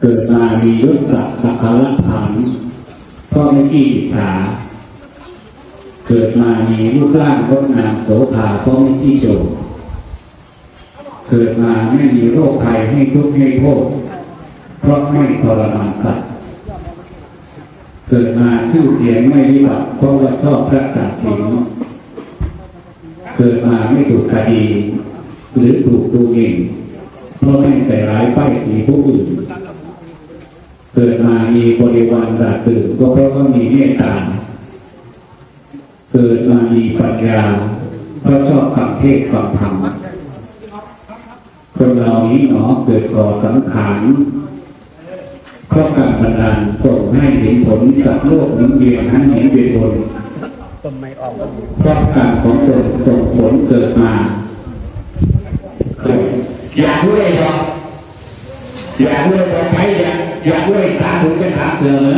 เกิดมามียศศักดิ์สักการะฐานพ่อไม่ขี้อิจฉาเกิดมามีรูปร่างงดงามโสภาพ่อไม่ขี้โจรเกิดมาไม่มีโรคภัยให้ทุกข์ให้โทษเพราะไม่ทรมานสัตว์เกิดมาชื่อเสียงไม่วิบัติเพราะว่าชอบพระศาสนาเกิดมาไม่ถูกคดี หรือถูกดูหมิ่นเพราะไม่ใส่ร้ายป้ายสีผู้อื่น เกิดมามีบริวารดาตื่นก็เพราะว่ามีเมตตา เกิดมามีปัญญาเพราะชอบฟังเทศฟังธรรมคนเรานี้หนอเกิดก่อสังขารเพราะการบันดาลส่งให้เห็นผลกับโลกหมุนเวียนทั้งเห็นเวียนวนเพราะการของตนส่งผลเกิดมาอยากด้วยเหรออยากด้วยพอไปอยากอ ยากด้วยสาธุเป็นถาเสือ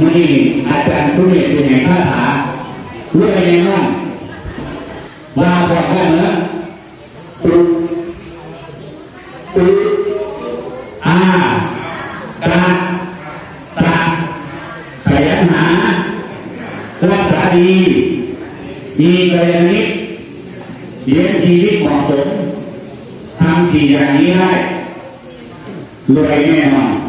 นี่อาจารย์ทุเรียนเป็นไงคาถาเรื่องยังไงบ้างลาบอกได้เหรอตุ๊ตุ๊อาตราตาขยันหารักษาดีมีกัลยาณมิตรเลี้ยงชีวิตเหมาะสมทำสี่อย่างนี้ได้ Lorena